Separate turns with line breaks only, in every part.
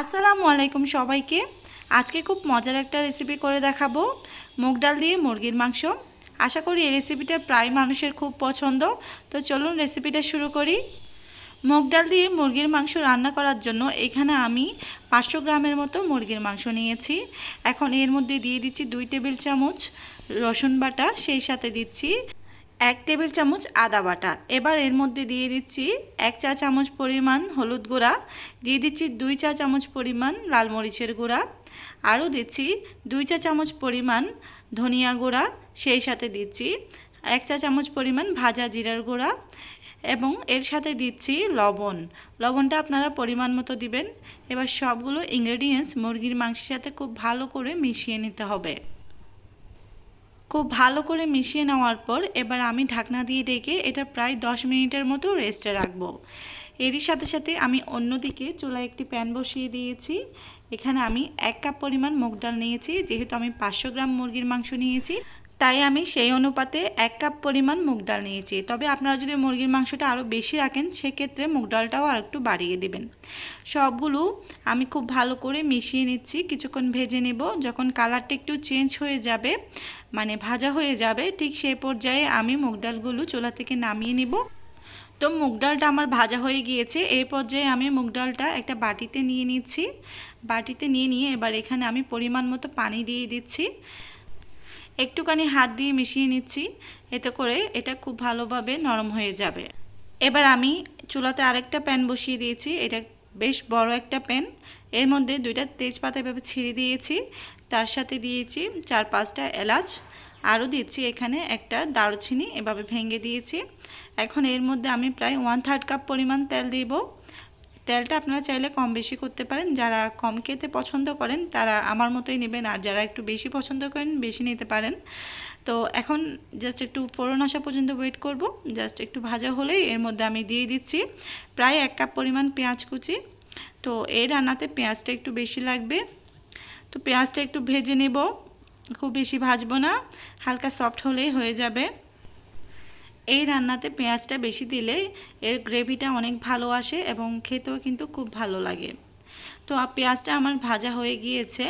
আসসালামু আলাইকুম সবাইকে। আজকে খুব মজার একটা রেসিপি করে দেখাবো। মুগ ডাল দিয়ে মুরগির মাংস। আশা করি এই রেসিপিটা প্রায় মানুষের খুব পছন্দ। তো চলুন রেসিপিটা শুরু করি। মুগ ডাল দিয়ে মুরগির মাংস রান্না করার জন্য এখানে আমি পাঁচশো গ্রামের মতো মুরগির মাংস নিয়েছি। এখন এর মধ্যে দিয়ে দিচ্ছি দুই টেবিল চামচ রসুন বাটা, সেই সাথে দিচ্ছি এক টেবিল চামচ আদা বাটা। এবার এর মধ্যে দিয়ে দিচ্ছি এক চা চামচ পরিমাণ হলুদ গুঁড়া, দিয়ে দিচ্ছি দুই চা চামচ পরিমাণ লাল মরিচের গুঁড়া, আরও দিচ্ছি দুই চা চামচ পরিমাণ ধনিয়া গুঁড়া, সেই সাথে দিচ্ছি এক চা চামচ পরিমাণ ভাজা জিরার গুঁড়া এবং এর সাথে দিচ্ছি লবণ। লবণটা আপনারা পরিমাণ মতো দিবেন। এবার সবগুলো ইনগ্রেডিয়েন্টস মুরগির মাংসের সাথে খুব ভালো করে মিশিয়ে নিতে হবে। খুব ভালো করে মিশিয়ে নেওয়ার পর এবার আমি ঢাকনা দিয়ে ডেকে এটা প্রায় দশ মিনিটের মতো রেস্টে রাখব। এরই সাথে সাথে আমি অন্যদিকে চুলায় একটি প্যান বসিয়ে দিয়েছি। এখানে আমি এক কাপ পরিমাণ মুগ ডাল নিয়েছি, যেহেতু আমি পাঁচশো গ্রাম মুরগির মাংস নিয়েছি। তাই আমি সেই অনুপাতে এক কাপ পরিমাণ মুগ ডাল নিয়েছি। তবে আপনারা যদি মুরগির মাংসটা আরও বেশি রাখেন, সেক্ষেত্রে মুগ ডালটাও আর একটু বাড়িয়ে দেবেন। সবগুলো আমি খুব ভালো করে মিশিয়ে নিচ্ছি, কিছুক্ষণ ভেজে নেব। যখন কালারটা একটু চেঞ্জ হয়ে যাবে মানে ভাজা হয়ে যাবে, ঠিক সেই পর্যায়ে আমি মুগ ডালগুলো চুলা থেকে নামিয়ে নিব। তো মুগ ডালটা আমার ভাজা হয়ে গিয়েছে। এই পর্যায়ে আমি মুগ ডালটা একটা বাটিতে নিয়ে নিচ্ছি। বাটিতে নিয়ে নিয়ে এবার এখানে আমি পরিমাণ মতো পানি দিয়ে দিচ্ছি। একটুখানি হাত দিয়ে মিশিয়ে নিচ্ছি, এতে করে এটা খুব ভালোভাবে নরম হয়ে যাবে। এবার আমি চুলাতে আরেকটা প্যান বসিয়ে দিয়েছি, এটা বেশ বড় একটা প্যান। এর মধ্যে দুইটা তেজপাতা এভাবে ছিঁড়ে দিয়েছি, তার সাথে দিয়েছি চার পাঁচটা এলাচ, আরও দিচ্ছি এখানে একটা দারুচিনি এভাবে ভেঙে দিয়েছি। এখন এর মধ্যে আমি প্রায় ওয়ান থার্ড কাপ পরিমাণ তেল দিব। তেলটা আপনারা চাইলে কম বেশি করতে পারেন। যারা কম খেতে পছন্দ করেন, তারা আমার মতোই নেবেন। আর যারা একটু বেশি পছন্দ করেন, বেশি নিতে পারেন। তো এখন জাস্ট একটু ফোড়ন আসা পর্যন্ত ওয়েট করব। জাস্ট একটু ভাজা হলেই এর মধ্যে আমি দিয়ে দিচ্ছি প্রায় এক কাপ পরিমাণ পেঁয়াজ কুচি। তো এই রান্নাতে পেঁয়াজটা একটু বেশি লাগবে। তো পেঁয়াজটা একটু ভেজে নেব। খুব বেশি ভাজবো না। হালকা সফট হলেই হয়ে যাবে। এই রান্নাতে পেঁয়াজটা বেশি দিলে এর গ্রেভিটা অনেক ভালো আসে এবং খেতেও কিন্তু খুব ভালো লাগে। তো পেঁয়াজটা আমার ভাজা হয়ে গিয়েছে।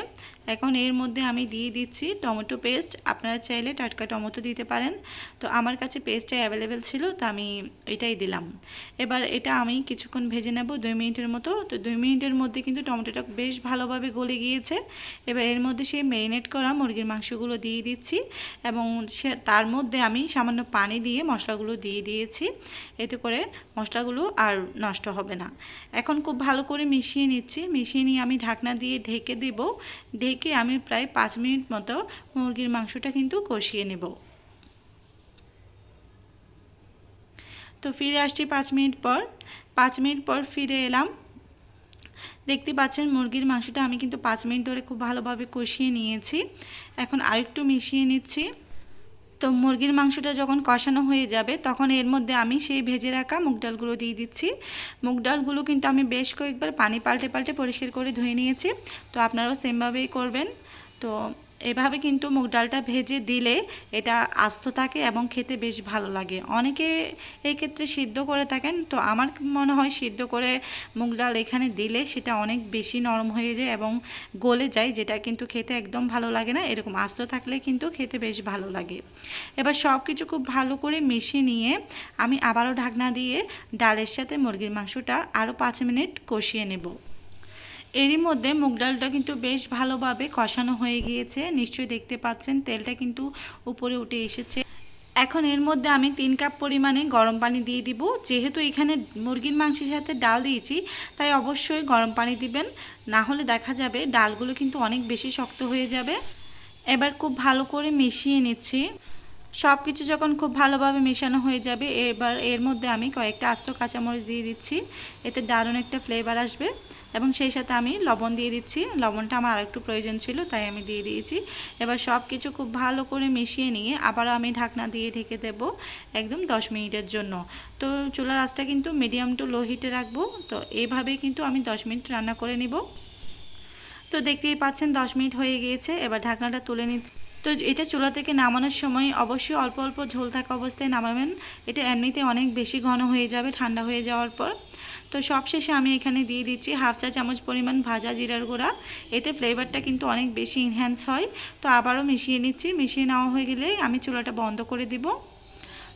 এখন এর মধ্যে আমি দিয়ে দিচ্ছি টমেটো পেস্ট। আপনারা চাইলে টাটকা টমেটো দিতে পারেন। তো আমার কাছে পেস্টটা অ্যাভেলেবেল ছিল, তো আমি এটাই দিলাম। এবার এটা আমি কিছুক্ষণ ভেজে নেব দুই মিনিটের মতো। তো দুই মিনিটের মধ্যে কিন্তু টমেটোটা বেশ ভালোভাবে গলে গিয়েছে। এবার এর মধ্যে সেই ম্যারিনেট করা মুরগির মাংসগুলো দিয়ে দিচ্ছি এবং সে, তার মধ্যে আমি সামান্য পানি দিয়ে মশলাগুলো দিয়ে দিয়েছি। এতে করে মশলাগুলো আর নষ্ট হবে না। এখন খুব ভালো করে মিশিয়ে নিচ্ছি। মিশিয়ে নিয়ে আমি ঢাকনা দিয়ে ঢেকে দেব। ঢেকে আমি প্রায় পাঁচ মিনিট মতো মুরগির মাংসটা কিন্তু কষিয়ে নেব। তো ফিরে আসছি পাঁচ মিনিট পর। পাঁচ মিনিট পর ফিরে এলাম। দেখতে পাচ্ছেন মুরগির মাংসটা আমি কিন্তু পাঁচ মিনিট ধরে খুব ভালোভাবে কষিয়ে নিয়েছি। এখন আরেকটু মিশিয়ে নিচ্ছি। তো মুরগির মাংসটা যখন কষানো হয়ে যাবে, তখন এর মধ্যে আমি সেই ভেজে রাখা মুগ ডালগুলো দিয়ে দিচ্ছি। মুগ ডালগুলো কিন্তু আমি বেশ কয়েকবার পানি পাল্টে পাল্টে পরিষ্কার করে ধুয়ে নিয়েছি। তো আপনারাও সেমভাবেই করবেন। তো এভাবে কিন্তু মুগ ডালটা ভেজে দিলে এটা আস্ত থাকে এবং খেতে বেশ ভালো লাগে। অনেকে এই ক্ষেত্রে সিদ্ধ করে থাকেন, তো আমার মনে হয় সিদ্ধ করে মুগ ডাল এখানে দিলে সেটা অনেক বেশি নরম হয়ে যায় এবং গলে যায়, যেটা কিন্তু খেতে একদম ভালো লাগে না। এরকম আস্ত থাকলে কিন্তু খেতে বেশ ভালো লাগে। এবার সব কিছু খুব ভালো করে মিশিয়ে নিয়ে আমি আবারও ঢাকনা দিয়ে ডালের সাথে মুরগির মাংসটা আরও পাঁচ মিনিট কষিয়ে নেব। এরই মধ্যে মুগ ডালটা কিন্তু বেশ ভালোভাবে কষানো হয়ে গিয়েছে। নিশ্চয়ই দেখতে পাচ্ছেন, তেলটা কিন্তু উপরে উঠে এসেছে। এখন এর মধ্যে আমি তিন কাপ পরিমাণে গরম পানি দিয়ে দিব। যেহেতু এখানে মুরগির মাংসের সাথে ডাল দিয়েছি, তাই অবশ্যই গরম পানি দিবেন। না হলে দেখা যাবে ডালগুলো কিন্তু অনেক বেশি শক্ত হয়ে যাবে। এবার খুব ভালো করে মিশিয়ে নিচ্ছি। সব কিছু যখন খুব ভালোভাবে মেশানো হয়ে যাবে, এবার এর মধ্যে আমি কয়েকটা আস্ত কাঁচামরিচ দিয়ে দিচ্ছি। এতে দারুণ একটা ফ্লেভার আসবে এবং সেই সাথে আমি লবণ দিয়ে দিচ্ছি। লবণটা আমার আরেকটু প্রয়োজন ছিল, তাই আমি দিয়ে দিয়েছি। এবার সব কিছু খুব ভালো করে মিশিয়ে নিয়ে আবারও আমি ঢাকনা দিয়ে ঢেকে দেব একদম দশ মিনিটের জন্য। তো চুলার আঁচটা কিন্তু মিডিয়াম টু লো হিটে রাখব। তো এইভাবেই কিন্তু আমি দশ মিনিট রান্না করে নিব। তো দেখতেই পাচ্ছেন, দশ মিনিট হয়ে গিয়েছে, এবার ঢাকনাটা তুলে নিচ্ছি। তো এটা চুলা থেকে নামানোর সময় অবশ্যই অল্প অল্প ঝোল থাকা অবস্থায় নামাবেন। এটা এমনিতে অনেক বেশি ঘন হয়ে যাবে, ঠান্ডা হয়ে যাওয়ার পর। তো সবশেষে আমি এখানে দিয়ে দিচ্ছি হাফ চা চামচ পরিমাণ ভাজা জিরার গুঁড়া। এতে ফ্লেভারটা কিন্তু অনেক বেশি ইনহ্যান্স হয়। তো আবারও মিশিয়ে নিচ্ছি। মিশিয়ে নেওয়া হয়ে গেলে আমি চুলাটা বন্ধ করে দিব।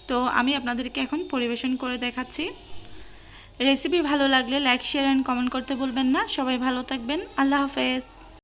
তো আমি আপনাদেরকে এখন পরিবেশন করে দেখাচ্ছি। রেসিপি ভালো লাগলে লাইক শেয়ার অ্যান্ড কমেন্ট করতে ভুলবেন না। সবাই ভালো থাকবেন। আল্লাহ হাফেজ।